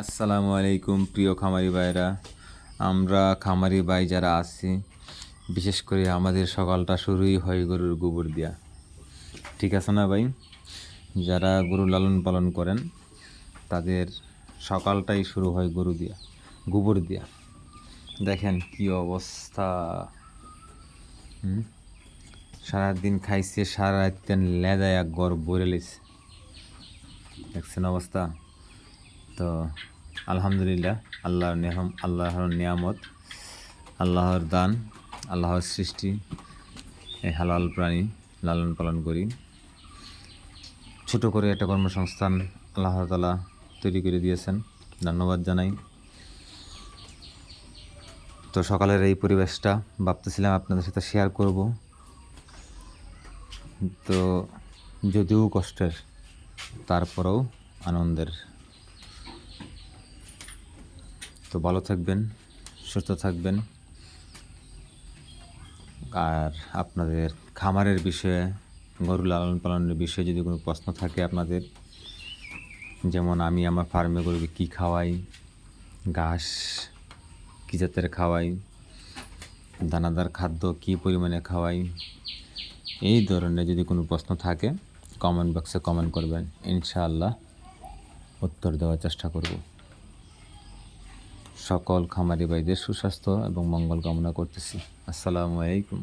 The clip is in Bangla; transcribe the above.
আসসালামু আলাইকুম, প্রিয় খামারি ভাইরা আমরা খামারি ভাই যারা আছি, বিশেষ করে আমাদের সকালটা শুরুই হয় গরুর গোবর দিয়া। ঠিক আছে না ভাই? যারা গরু লালন পালন করেন, তাদের সকালটাই শুরু হয় গরু দিয়া, গোবর দিয়া। দেখেন কি অবস্থা। সারাদিন খাইছে, সারা রাত লেদায় এক গড় লেছে। দেখছেন অবস্থা? তো আলহামদুলিল্লাহ, আল্লাহর নেহম আল্লাহর নিয়ামত, আল্লাহর দান, আল্লাহর সৃষ্টি, এই হালাল প্রাণী লালন পালন করি। ছোট করে একটা কর্মসংস্থান আল্লাহ তালা তৈরি করে দিয়েছেন, ধন্যবাদ জানাই। তো সকালের এই পরিবেশটা ভাবতেছিলাম আপনাদের সাথে শেয়ার করব। তো যদিও কষ্টের, তারপরেও আনন্দের তো ভালো থাকবেন, সুস্থ থাকবেন। আর আপনাদের খামারের বিষয়ে, গরু লালন পালনের বিষয়ে যদি কোনো প্রশ্ন থাকে আপনাদের, যেমন আমি আমার ফার্মে গরুকে কী খাওয়াই, ঘাস কী জাতের খাওয়াই, দানাদার খাদ্য কী পরিমাণে খাওয়াই, এই ধরনের যদি কোনো প্রশ্ন থাকে কমেন্ট বক্সে কমেন্ট করবেন। ইনশাআল্লাহ উত্তর দেওয়ার চেষ্টা করব। সকল খামারি ভাইদের সুস্বাস্থ্য এবং মঙ্গল কামনা করতেছি। আসসালামু আলাইকুম।